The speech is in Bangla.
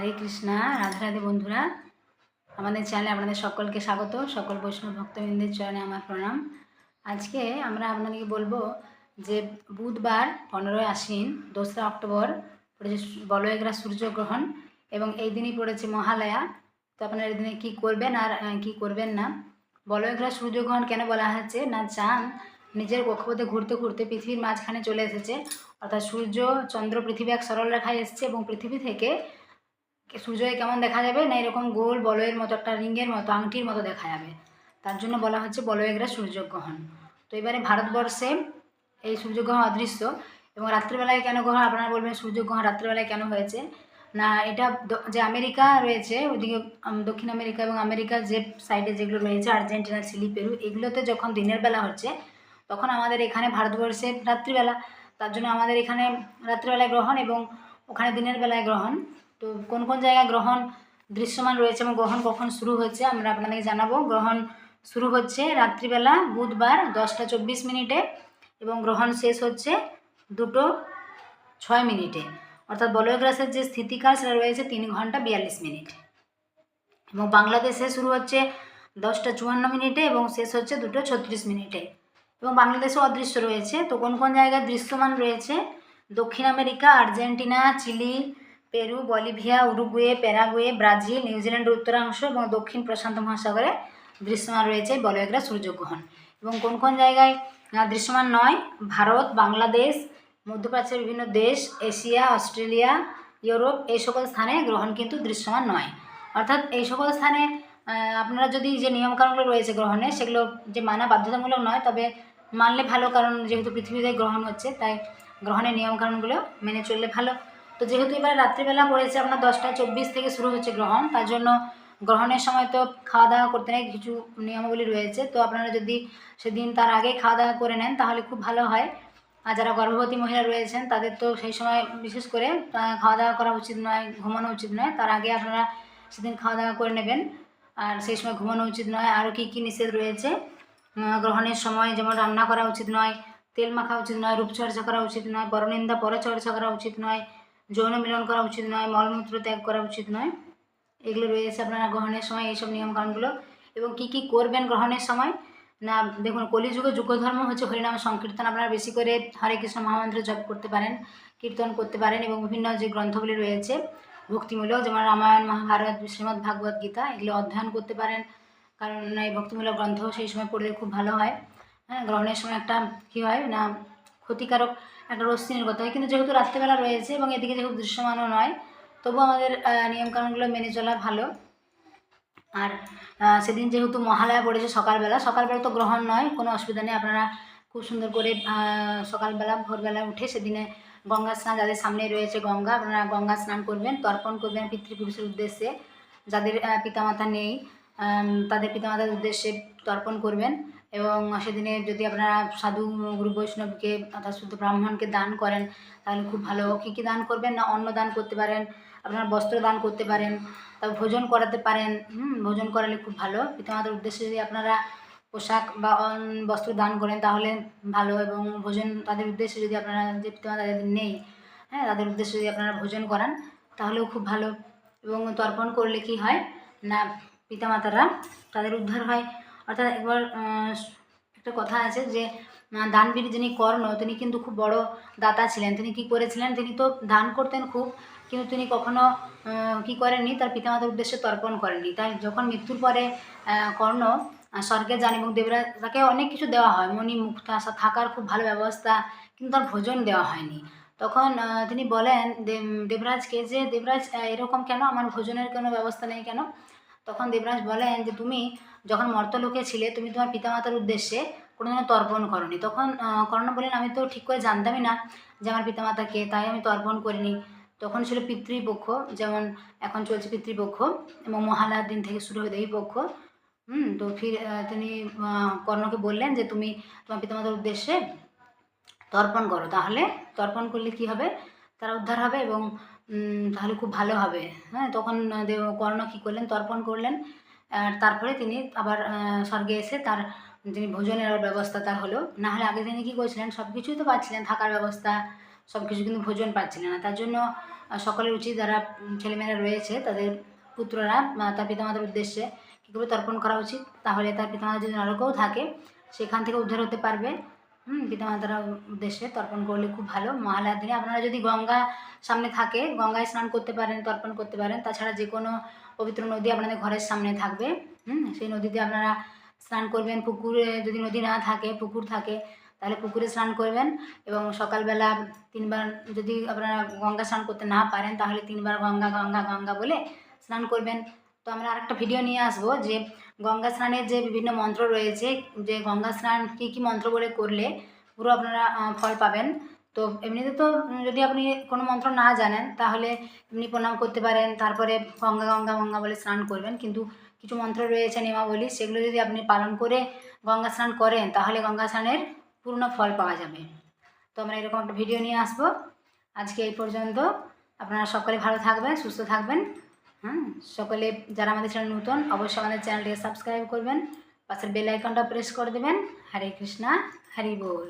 হরে কৃষ্ণা, রাধা রাধে বন্ধুরা। আমাদের চ্যানেলে আপনাদের সকলকে স্বাগত। সকল বৈষ্ণব ভক্তবৃন্দের চরণে আমার প্রণাম। আজকে আমরা আপনাদেরকে বলব যে বুধবার পনেরোই আশ্বিন, দোসরা অক্টোবর পড়েছে বলয়গ্রা সূর্যগ্রহণ এবং এই দিনই পড়েছে মহালয়া। তো আপনারা এই দিনে কী করবেন আর কী করবেন না? বলয়গ্রা সূর্যগ্রহণ কেন বলা হচ্ছে না চাঁদ নিজের কক্ষপথে ঘুরতে ঘুরতে পৃথিবীর মাঝখানে চলে এসেছে। অর্থাৎ সূর্য, চন্দ্র, পৃথিবী এক সরল রেখায় এসছে এবং পৃথিবী থেকে সূর্যকে কেমন দেখা যাবে? না এরকম গোল বলয়ের মতো, একটা রিংয়ের মতো, আংটির মতো দেখা যাবে। তার জন্য বলা হচ্ছে বলয়গ্রা সূর্যগ্রহণ। তো এবারে ভারতবর্ষে এই সূর্যগ্রহণ অদৃশ্য এবং রাত্রিবেলায় কেন গ্রহণ? আপনারা বলবেন সূর্যগ্রহণ রাত্রিবেলায় কেন হয়েছে? না, এটা যে আমেরিকা রয়েছে ওইদিকে দক্ষিণ আমেরিকা এবং আমেরিকার যে সাইডে যেগুলো রয়েছে, আর্জেন্টিনা, চিলি, পেরু, এগুলোতে যখন দিনের বেলা হচ্ছে, তখন আমাদের এখানে ভারতবর্ষে রাত্রিবেলা, তার জন্য আমাদের এখানে রাত্রিবেলায় গ্রহণ এবং ওখানে দিনের বেলায় গ্রহণ। তো কোন কোন জায়গায় গ্রহণ দৃশ্যমান রয়েছে এবং গ্রহণ কখন শুরু হচ্ছে, আমরা আপনাদেরকে জানাব। গ্রহণ শুরু হচ্ছে রাত্রিবেলা বুধবার দশটা চব্বিশ মিনিটে এবং গ্রহণ শেষ হচ্ছে দুটো ছয় মিনিটে। অর্থাৎ বলয়গ্রাসের যে স্থিতিকাল, সেটা রয়েছে তিন ঘণ্টা বিয়াল্লিশ মিনিট। এবং বাংলাদেশে শুরু হচ্ছে দশটা চুয়ান্ন মিনিটে এবং শেষ হচ্ছে দুটো ছত্রিশ মিনিটে। এবং বাংলাদেশে অদৃশ্য রয়েছে। তো কোন কোন জায়গায় দৃশ্যমান রয়েছে? দক্ষিণ America, Argentina, Chile Peru, Bolivia, Uruguay, Paraguay, Brazil নিউজিল্যান্ডের উত্তরাংশ এবং দক্ষিণ প্রশান্ত মহাসাগরে দৃশ্যমান রয়েছে বলয়গ্রা সূর্যগ্রহণ। এবং কোন কোন জায়গায় দৃশ্যমান নয়? ভারত, বাংলাদেশ, মধ্যপ্রাচ্যের বিভিন্ন দেশ, এশিয়া, অস্ট্রেলিয়া, ইউরোপ, এই সকল স্থানে গ্রহণ কিন্তু দৃশ্যমান নয়। অর্থাৎ এই সকল স্থানে আপনারা যদি যে নিয়মকানুনগুলো রয়েছে গ্রহণে, সেগুলো যে মানা বাধ্যতামূলক নয়, তবে মানলে ভালো, কারণ যেহেতু পৃথিবীতে গ্রহণ হচ্ছে, তাই গ্রহণের নিয়মকানুনগুলো মেনে চললে ভালো। তো যেহেতু এবার রাত্রিবেলা পড়েছে আপনার দশটা চব্বিশ থেকে শুরু হচ্ছে গ্রহণ, তার জন্য গ্রহণের সময় তো খাওয়া দাওয়া করতে নেই, কিছু নিয়মাবলী রয়েছে। তো আপনারা যদি সেদিন তার আগে খাওয়া দাওয়া করে নেন, তাহলে খুব ভালো হয়। আর যারা গর্ভবতী মহিলা রয়েছেন, তাদের তো সেই সময় বিশেষ করে খাওয়া দাওয়া করা উচিত নয়, ঘুমানো উচিত নয়। তার আগে আপনারা সেদিন খাওয়া দাওয়া করে নেবেন। আর সেই সময় ঘুমানো উচিত নয়। আরও কী কী নিষেধ রয়েছে? গ্রহণের সময় যেমন রান্না করা উচিত নয়, তেল মাখা উচিত নয়, রূপচর্চা করা উচিত নয় পরনিন্দা পরচর্চা করা উচিত নয় যৌন মিলন করা উচিত নয়, মলমূত্র ত্যাগ করা উচিত নয়। এগুলো রয়েছে আপনারা গ্রহণের সময় এইসব নিয়মকানুনগুলো। এবং কি কি করবেন গ্রহণের সময়? না, দেখুন, কলিযুগে, যুগধর্ম হচ্ছে হরিনাম সংকীর্তন। আপনারা বেশি করে হরে কৃষ্ণ মহামন্ত্র জপ করতে পারেন, কীর্তন করতে পারেন এবং বিভিন্ন যে গ্রন্থগুলি রয়েছে, ভক্তিমূলক যেমন রামায়ণ, মহাভারত, শ্রীমদ্ ভাগবত গীতা, এগুলো অধ্যয়ন করতে পারেন। কারণ এই ভক্তিমূলক গ্রন্থ সেই সময় পড়লে খুব ভালো হয়। হ্যাঁ গ্রহণের সময় একটা কী হয় না ক্ষতিকারক একটা রশ্মি নির্গত হয় কিন্তু যেহেতু রাত্রেবেলা রয়েছে এবং এদিকে যেহেতু দৃশ্যমানও নয়, তবু আমাদের নিয়মকানুনগুলো মেনে চলা ভালো। আর সেদিন যেহেতু মহালয়া পড়েছে সকালবেলা সকালবেলা তো গ্রহণ নয়, কোনো অসুবিধা নেই। আপনারা খুব সুন্দর করে সকালবেলা, ভোরবেলা উঠে সেদিনে গঙ্গা স্নান, যাদের সামনে রয়েছে গঙ্গা, আপনারা গঙ্গা স্নান করবেন, তর্পণ করবেন পিতৃপুরুষের উদ্দেশ্যে। যাদের পিতামাতা নেই তাদের পিতামাতার উদ্দেশ্যে তর্পণ করবেন। এবং সেদিনে যদি আপনারা সাধু গুরু বৈষ্ণবকে অর্থাৎ শুদ্ধ ব্রাহ্মণকে দান করেন, তাহলে খুব ভালো। কী কী দান করবেন? না, অন্ন দান করতে পারেন, আপনারা বস্ত্র দান করতে পারেন, তারপর ভোজন করাতে পারেন। হুম, ভোজন করালে খুব ভালো। পিতামাতার উদ্দেশ্যে যদি আপনারা পোশাক বা বস্ত্র দান করেন, তাহলে ভালো। এবং ভোজন তাদের উদ্দেশ্যে যদি আপনারা, যে পিতামাতা যাদের নেই হ্যাঁ তাদের উদ্দেশ্যে যদি আপনারা ভোজন করান, তাহলেও খুব ভালো। এবং তর্পণ করলে কি হয়? না, পিতামাতারা তাদের উদ্ধার হয়। অর্থাৎ একবার একটা কথা আছে যে দানবীর যিনি কর্ণ, তিনি কিন্তু খুব বড় দাতা ছিলেন। তিনি কি করেছিলেন? তিনি তো দান করতেন খুব, কিন্তু তিনি কখনো কি করেননি? তার পিতামাতার উদ্দেশ্যে তর্পণ করেননি। তাই যখন মৃত্যুর পরে কর্ণ স্বর্গে যান এবং দেবরাজ তাকে অনেক কিছু দেওয়া হয়, মণি, মুক্তা থাকার খুব ভালো ব্যবস্থা, কিন্তু তার ভোজন দেওয়া হয়নি। তখন তিনি বলেন, দেব- দেবরাজকে যে, দেবরাজ এরকম কেন? আমার ভোজনের কোনো ব্যবস্থা নেই কেন? তখন দেবরাজ বলেন যে, তুমি যখন মর্তলোকে ছিলে, তুমি তোমার পিতামাতার উদ্দেশ্যে কোনোদিনও তর্পণ করনি। তখন কর্ণ বলেন আমি তো ঠিক করে জানতামই না যে আমার পিতামাতাকে তাই আমি তর্পণ করিনি। তখন ছিল পিতৃপক্ষ, যেমন এখন চলছে পিতৃপক্ষ এবং মহালয়ার দিন থেকে শুরু হয় দেবীপক্ষ হুম, তো ফির তিনি কর্ণকে বললেন যে, তুমি তোমার পিতামাতার উদ্দেশ্যে তর্পণ করো। তাহলে তর্পণ করলে কি হবে? তারা উদ্ধার হবে এবং তাহলে খুব ভালো হবে। হ্যাঁ তখন দেব, কর্ণ কী করলেন? তর্পণ করলেন। আর তারপরে তিনি আবার স্বর্গে এসে তার, তিনি ভোজনের ব্যবস্থা তার হলো। না হলে আগে তিনি কী করেছিলেন? সব কিছুই তো পাচ্ছিলেন, থাকার ব্যবস্থা সব কিছু কিন্তু ভোজন পাচ্ছিলেন না। তার জন্য সকলের উচিত যারা ছেলেমেয়েরা রয়েছে, তাদের পুত্ররা তার পিতামাতার উদ্দেশ্যে কী করে তর্পণ করা উচিত। তাহলে তার পিতামাতা যদি নরকেও থাকে, সেখান থেকে উদ্ধার হতে পারবে। হুম পিতামাতার উদ্দেশ্যে তর্পণ করলে খুব ভালো। মহালয়ার দিনে আপনারা যদি গঙ্গা সামনে থাকে, গঙ্গায় স্নান করতে পারেন, তর্পণ করতে পারেন, তাছাড়া যে কোনো পবিত্র নদী আপনাদের ঘরের সামনে থাকবে। হুম, সেই নদীতে আপনারা স্নান করবেন। পুকুরে যদি নদী না থাকে, পুকুর থাকে, তাহলে পুকুরে স্নান করবেন এবং সকালবেলা তিনবার যদি আপনারা গঙ্গা স্নান করতে না পারেন, তাহলে তিনবার গঙ্গা গঙ্গা গঙ্গা বলে স্নান করবেন। তো আমরা আরেকটা ভিডিও নিয়ে আসব যে গঙ্গা স্নানের যে বিভিন্ন মন্ত্র রয়েছে, যে গঙ্গা স্নান কী কী মন্ত্র বলে করলে পুরো আপনারা ফল পাবেন। তো এমনিতে তো যদি আপনি কোনো মন্ত্র না জানেন, তাহলে এমনি প্রণাম করতে পারেন, তারপরে গঙ্গা গঙ্গা গঙ্গা বলে স্নান করবেন। কিন্তু কিছু মন্ত্র রয়েছে, নিয়মাবলী, সেগুলো যদি আপনি পালন করে গঙ্গা স্নান করেন, তাহলে গঙ্গা স্নানের পূর্ণ ফল পাওয়া যাবে। তো আমরা এরকম একটা ভিডিও নিয়ে আসব। আজকে এই পর্যন্ত। আপনারা সকলে ভালো থাকবেন, সুস্থ থাকবেন। হ্যাঁ সকলে যারা আমাদের চ্যানেল নতুন, অবশ্যই আমাদের চ্যানেলটিকে সাবস্ক্রাইব করবেন। পাশের বেল আইকনটা প্রেস করে দেবেন। হরে কৃষ্ণা, হরি বল।